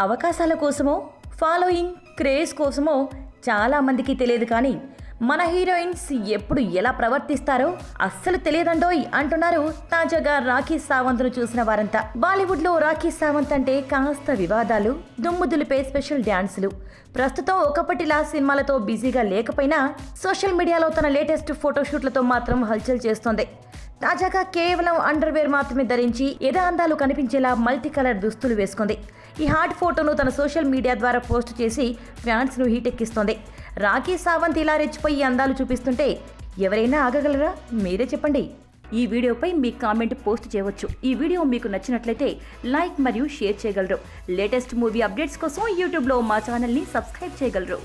అవకాశాల కోసమో following craze కోసమో చాలామందికి తెలియదు కానీ మన హీరోయిన్స్ ఎప్పుడు ఎలా ప్రవర్తిస్తారో అస్సలు తెలియదండోయ్ అంటున్నారు తాజాగా రాఖీ సావంత్ను చూసిన వారంతా. బాలీవుడ్లో రాఖీ సావంత్ అంటే కాస్త వివాదాలు దుమ్ముదులిపే స్పెషల్ డ్యాన్సులు. ప్రస్తుతం ఒకప్పటిలా సినిమాలతో బిజీగా లేకపోయినా సోషల్ మీడియాలో తన లేటెస్ట్ ఫోటోషూట్లతో మాత్రం హల్చల్ చేస్తోంది. తాజాగా కేవలం అండర్వేర్ మాత్రమే ధరించి ఎద అందాలు కనిపించేలా మల్టీ కలర్ దుస్తులు వేసుకుంది. ఈ హాట్ ఫోటోను తన సోషల్ మీడియా ద్వారా పోస్ట్ చేసి ఫ్యాన్స్ను హీటెక్కిస్తోంది. రాఖీ సావంత్ ఇలా రెచ్చిపోయి అందాలు చూపిస్తుంటే ఎవరైనా ఆగగలరా? మీరే చెప్పండి. ఈ వీడియోపై మీ కామెంట్ పోస్ట్ చేయవచ్చు. ఈ వీడియో మీకు నచ్చినట్లయితే లైక్ మరియు షేర్ చేయగలరు. లేటెస్ట్ మూవీ అప్డేట్స్ కోసం యూట్యూబ్లో మా ఛానల్ని సబ్స్క్రైబ్ చేయగలరు.